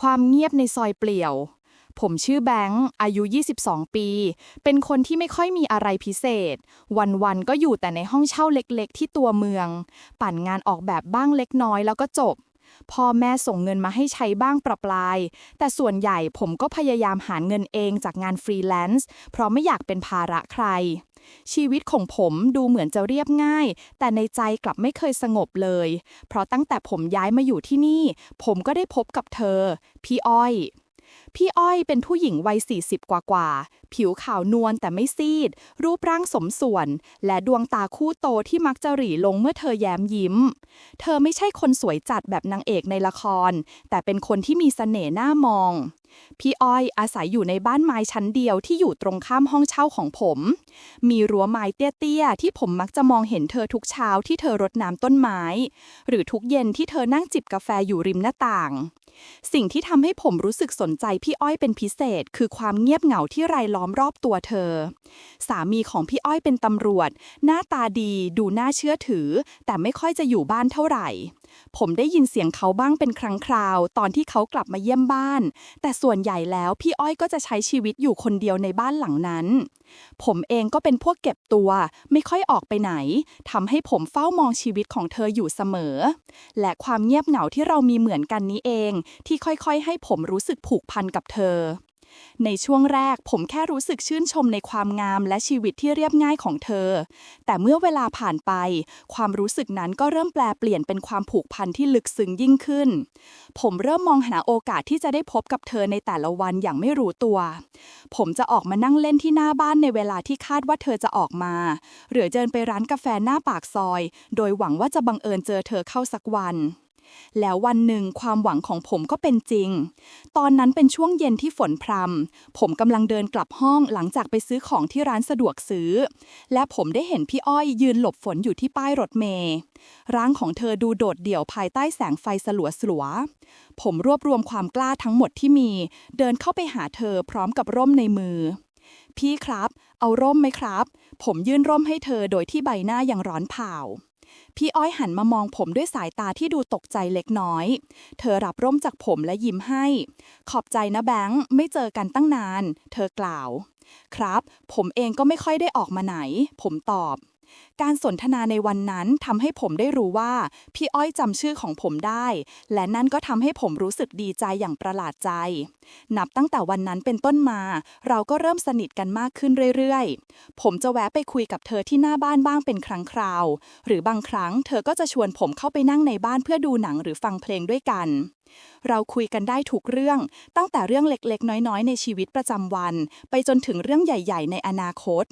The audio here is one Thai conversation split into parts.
ความเงียบในซอยเปลี่ยว ผมชื่อแบงค์ อายุ 22 ปี เป็นคนที่ไม่ค่อยมีอะไรพิเศษ วันๆ ก็อยู่แต่ในห้องเช่าเล็กๆ ที่ตัวเมือง ปั่นงานออกแบบบ้างเล็กน้อยแล้วก็จบ พ่อแม่ส่งเงินมาให้ใช้บ้างประปราย แต่ส่วนใหญ่ผมก็พยายามหาเงินเองจากงานฟรีแลนซ์เพราะไม่อยากเป็นภาระใคร ชีวิตของผมดูเหมือนจะเรียบง่าย แต่ในใจกลับไม่เคยสงบเลย เพราะตั้งแต่ผมย้ายมาอยู่ที่นี่ ผมก็ได้พบกับเธอ พี่อ้อย พี่อ้อยเป็นผู้หญิงวัย 40 กว่ากว่า ผิวขาวนวลแต่ไม่ซีด รูปร่างสมส่วน และดวงตาคู่โตที่มักจะหรี่ลงเมื่อเธอแย้มยิ้ม เธอไม่ใช่คนสวยจัดแบบนางเอกในละคร แต่เป็นคนที่มีเสน่ห์น่ามอง พี่อ้อยอาศัยอยู่ในบ้านไม้ชั้นเดียวที่อยู่ตรงข้ามห้องเช่าของผม มีรั้วไม้เตี้ยๆที่ผมมักจะมองเห็นเธอทุกเช้าที่เธอรดน้ำต้นไม้ หรือทุกเย็นที่เธอนั่งจิบกาแฟอยู่ริมหน้าต่าง สิ่งที่ทำให้ผมรู้สึกสนใจพี่อ้อยเป็นพิเศษ คือความเงียบเหงาที่รายล้อมรอบตัวเธอ สามีของพี่อ้อยเป็นตำรวจ หน้าตาดี ดูน่าเชื่อถือ แต่ไม่ค่อยจะอยู่บ้านเท่าไหร่ ผมได้ยินเสียงเขาบ้างเป็นครั้งคราว ตอนที่เขากลับมาเยี่ยมบ้าน แต่ส่วนใหญ่แล้วพี่อ้อยก็จะใช้ชีวิตอยู่คนเดียวในบ้านหลังนั้น ผมเองก็เป็นพวกเก็บตัว ไม่ค่อยออกไปไหนทำให้ผมเฝ้ามองชีวิตของเธออยู่เสมอ และความเงียบเหงาที่เรามีเหมือนกันนี้เอง ที่ค่อยๆ ให้ผมรู้สึกผูกพันกับเธอ ในช่วงแรกผมแค่รู้สึกชื่นชมในความงามและชีวิตที่เรียบง่ายของเธอ แต่เมื่อเวลาผ่านไป ความรู้สึกนั้นก็เริ่มแปลเปลี่ยนเป็นความผูกพันที่ลึกซึ้งยิ่งขึ้น ผมเริ่มมองหาโอกาสที่จะได้พบกับเธอในแต่ละวันอย่างไม่รู้ตัว ผมจะออกมานั่งเล่นที่หน้าบ้านในเวลาที่คาดว่าเธอจะออกมา หรือเดินไปร้านกาแฟหน้าปากซอย โดยหวังว่าจะบังเอิญเจอเธอเข้าสักวัน แล้ววันหนึ่งความหวังของผมก็เป็นจริง ตอนนั้นเป็นช่วงเย็นที่ฝนพรำผมกำลังเดินกลับห้องหลังจากไปซื้อของที่ร้านสะดวกซื้อ และผมได้เห็นพี่อ้อยยืนหลบฝนอยู่ที่ป้ายรถเมล์ร่างของเธอดูโดดเดี่ยวภายใต้แสงไฟสลัวสลัวๆผมรวบรวมความกล้าทั้งหมดที่มี เดินเข้าไปหาเธอพร้อมกับร่มในมือ พี่ครับ เอาร่มไหมครับ ผมยื่นร่มให้เธอโดยที่ใบหน้ายังร้อนเผา พี่อ้อยหันมามองผมด้วยสายตาที่ดูตกใจเล็กน้อย เธอรับร่มจากผมและยิ้มให้ ขอบใจนะแบงค์ ไม่เจอกันตั้งนาน เธอกล่าว ครับ ผมเองก็ไม่ค่อยได้ออกมาไหน ผมตอบ การสนทนาในวันนั้นทำให้ผมได้รู้ว่า พี่อ้อยจำชื่อของผมได้ และนั่นก็ทำให้ผมรู้สึกดีใจอย่างประหลาดใจ นับตั้งแต่วันนั้นเป็นต้นมา เราก็เริ่มสนิทกันมากขึ้นเรื่อยๆ ผมจะแวะไปคุยกับเธอที่หน้าบ้านบ้างเป็นครั้งคราว หรือบางครั้งเธอก็จะชวนผมเข้าไปนั่งในบ้านเพื่อดูหนังหรือฟังเพลงด้วยกันเราคุยกันได้ทุกเรื่อง ตั้งแต่เรื่องเล็กๆ น้อยๆ ในชีวิตประจำวัน ไปจนถึงเรื่องใหญ่ ๆ ในอนาคต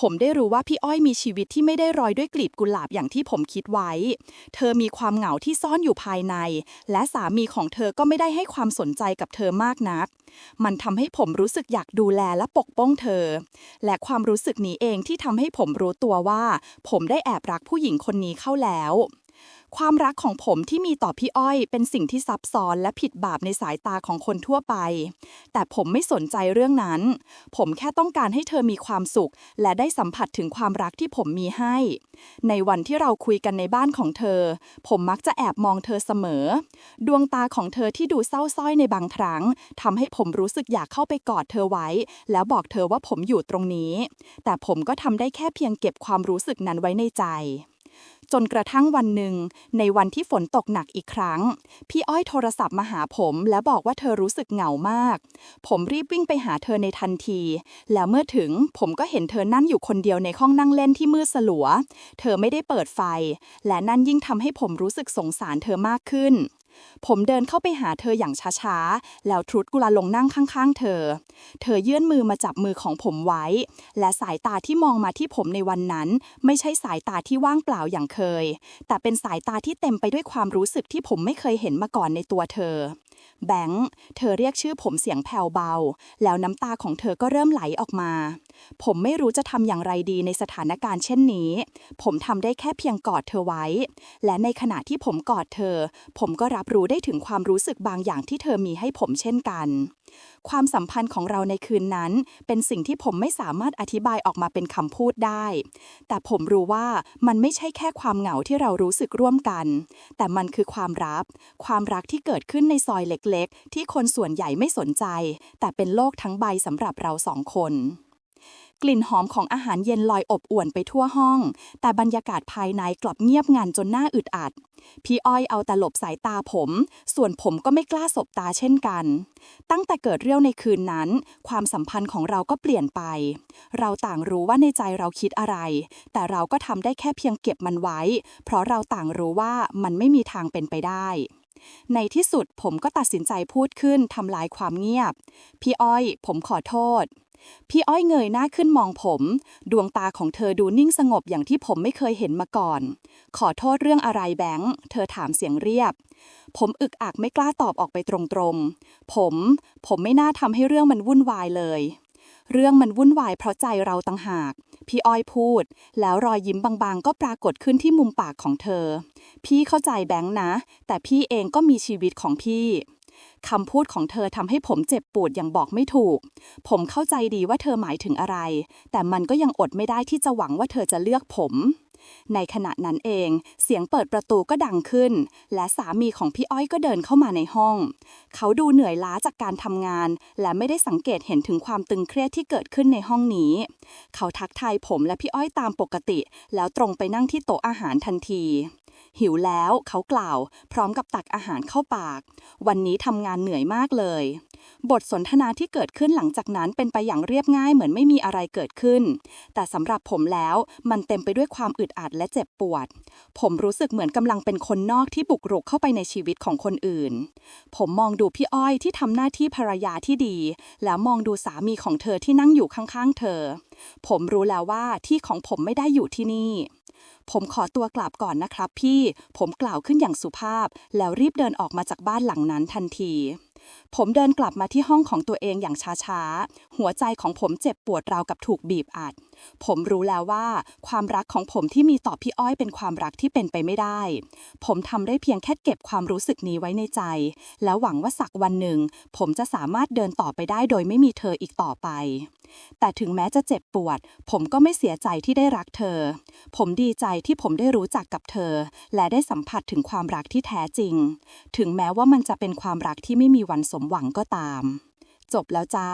ผมได้รู้ว่าพี่อ้อยมีชีวิตที่ไม่ได้รอยด้วยกลีบกุหลาบอย่างที่ผมคิดไว้ เธอมีความเหงาที่ซ่อนอยู่ภายใน และสามีของเธอก็ไม่ได้ให้ความสนใจกับเธอมากนัก มันทำให้ผมรู้สึกอยากดูแลและปกป้องเธอ และความรู้สึกนี้เองที่ทำให้ผมรู้ตัวว่า ผมได้แอบรักผู้หญิงคนนี้เข้าแล้ว ความรักของผมที่มีต่อพี่อ้อย เป็นสิ่งที่ซับซ้อนและผิดบาปในสายตาของคนทั่วไป แต่ผมไม่สนใจเรื่องนั้น ผมแค่ต้องการให้เธอมีความสุข และได้สัมผัสถึงความรักที่ผมมีให้ ในวันที่เราคุยกันในบ้านของเธอ ผมมักจะแอบมองเธอเสมอ ดวงตาของเธอที่ดูเศร้าส้อยในบางครั้งทำให้ผมรู้สึกอยากเข้าไปกอดเธอไว้ แล้วบอกเธอว่าผมอยู่ตรงนี้ แต่ผมก็ทำได้แค่เพียงเก็บความรู้สึกนั้นไว้ในใจ จนกระทั่งวันหนึ่ง ในวันที่ฝนตกหนักอีกครั้ง พี่อ้อยโทรศัพท์มาหาผมและบอกว่าเธอรู้สึกเหงามาก ผมรีบวิ่งไปหาเธอในทันที แล้วเมื่อถึงผมก็เห็นเธอนั่งอยู่คนเดียวในห้องนั่งเล่นที่มืดสลัว เธอไม่ได้เปิดไฟ และนั่นยิ่งทำให้ผมรู้สึกสงสารเธอมากขึ้น ผมเดินเข้าไปหาเธออย่างช้าๆ แล้วทรุดกุลาลงนั่งข้างๆ เธอ เธอยื่นมือมาจับมือของผมไว้ และสายตาที่มองมาที่ผมในวันนั้น ไม่ใช่สายตาที่ว่างเปล่าอย่างเคย แต่เป็นสายตาที่เต็มไปด้วยความรู้สึกที่ผมไม่เคยเห็นมาก่อนในตัวเธอ แบงค์เธอเรียกชื่อผมเสียงแผ่วเบา แล้วน้ำตาของเธอก็เริ่มไหลออกมา ผมไม่รู้จะทำอย่างไรดีในสถานการณ์เช่นนี้ ผมทำได้แค่เพียงกอดเธอไว้ และในขณะที่ผมกอดเธอ ผมก็รับรู้ได้ถึงความรู้สึกบางอย่างที่เธอมีให้ผมเช่นกัน ความสัมพันธ์ของเราในคืนนั้น เป็นสิ่งที่ผมไม่สามารถอธิบายออกมาเป็นคำพูดได้ แต่ผมรู้ว่ามันไม่ใช่แค่ความเหงาที่เรารู้สึกร่วมกัน แต่มันคือความรัก ความรักที่เกิดขึ้นในซอยเล็กๆ ที่คนส่วนใหญ่ไม่สนใจ แต่เป็นโลกทั้งใบสำหรับเราสองคน กลิ่นหอมของอาหารเย็นลอยอบอวนไปทั่วห้อง แต่บรรยากาศภายในกลับเงียบงันจนน่าอึดอัด พี่อ้อยเอาแต่หลบสายตาผม ส่วนผมก็ไม่กล้าสบตาเช่นกัน ตั้งแต่เกิดเรื่องในคืนนั้น ความสัมพันธ์ของเราก็เปลี่ยนไป เราต่างรู้ว่าในใจเราคิดอะไร แต่เราก็ทำได้แค่เพียงเก็บมันไว้ เพราะเราต่างรู้ว่ามันไม่มีทางเป็นไปได้ในที่สุดผมก็ตัดสินใจพูดขึ้นทำลายความเงียบ พี่อ้อย ผมขอโทษ พี่อ้อยเงยหน้าขึ้นมองผม ดวงตาของเธอดูนิ่งสงบอย่างที่ผมไม่เคยเห็นมาก่อน ขอโทษเรื่องอะไรแบงค์ เธอถามเสียงเรียบ ผมอึกอักไม่กล้าตอบออกไปตรงๆ ผม ผมไม่น่าทำให้เรื่องมันวุ่นวายเลย เรื่องมันวุ่นวายเพราะใจเราต่างหาก พี่อ้อยพูด แล้วรอยยิ้มบางๆ ก็ปรากฏขึ้นที่มุมปากของเธอ พี่เข้าใจแบงค์นะ แต่พี่เองก็มีชีวิตของพี่ คำพูดของเธอทำให้ผมเจ็บปวดอย่างบอกไม่ถูก ผมเข้าใจดีว่าเธอหมายถึงอะไร แต่มันก็ยังอดไม่ได้ที่จะหวังว่าเธอจะเลือกผม ในขณะนั้นเอง เสียงเปิดประตูก็ดังขึ้น และสามีของพี่อ้อยก็เดินเข้ามาในห้อง เขาดูเหนื่อยล้าจากการทำงาน และไม่ได้สังเกตเห็นถึงความตึงเครียดที่เกิดขึ้นในห้องนี้ เขาทักทายผมและพี่อ้อยตามปกติ แล้วตรงไปนั่งที่โต๊ะอาหารทันทีหิวแล้วเขากล่าว พร้อมกับตักอาหารเข้าปาก วันนี้ทำงานเหนื่อยมากเลย บทสนทนาที่เกิดขึ้นหลังจากนั้นเป็นไปอย่างเรียบง่ายเหมือนไม่มีอะไรเกิดขึ้น แต่สำหรับผมแล้วมันเต็มไปด้วยความอึดอัดและเจ็บปวด ผมรู้สึกเหมือนกำลังเป็นคนนอกที่บุกรุกเข้าไปในชีวิตของคนอื่น ผมมองดูพี่อ้อยที่ทำหน้าที่ภรรยาที่ดี แล้วมองดูสามีของเธอที่นั่งอยู่ข้างๆเธอ ผมรู้แล้วว่าที่ของผมไม่ได้อยู่ที่นี่ ผมขอตัวกลับก่อนนะครับพี่ ผมกล่าวขึ้นอย่างสุภาพ แล้วรีบเดินออกมาจากบ้านหลังนั้นทันที ผมเดินกลับมาที่ห้องของตัวเองอย่างช้าๆ หัวใจของผมเจ็บปวดราวกับถูกบีบอัด ผมรู้แล้วว่า ความรักของผมที่มีต่อพี่อ้อยเป็นความรักที่เป็นไปไม่ได้ ผมทำได้เพียงแค่เก็บความรู้สึกนี้ไว้ในใจ แล้วหวังว่าสักวันหนึ่ง ผมจะสามารถเดินต่อไปได้โดยไม่มีเธออีกต่อไป แต่ถึงแม้จะเจ็บปวด ผมก็ไม่เสียใจที่ได้รักเธอ ผมดีใจที่ผมได้รู้จักกับเธอ และได้สัมผัสถึงความรักที่แท้จริง ถึงแม้ว่ามันจะเป็นความรักที่ไม่มีวันสมหวังก็ตาม จบแล้วจ้า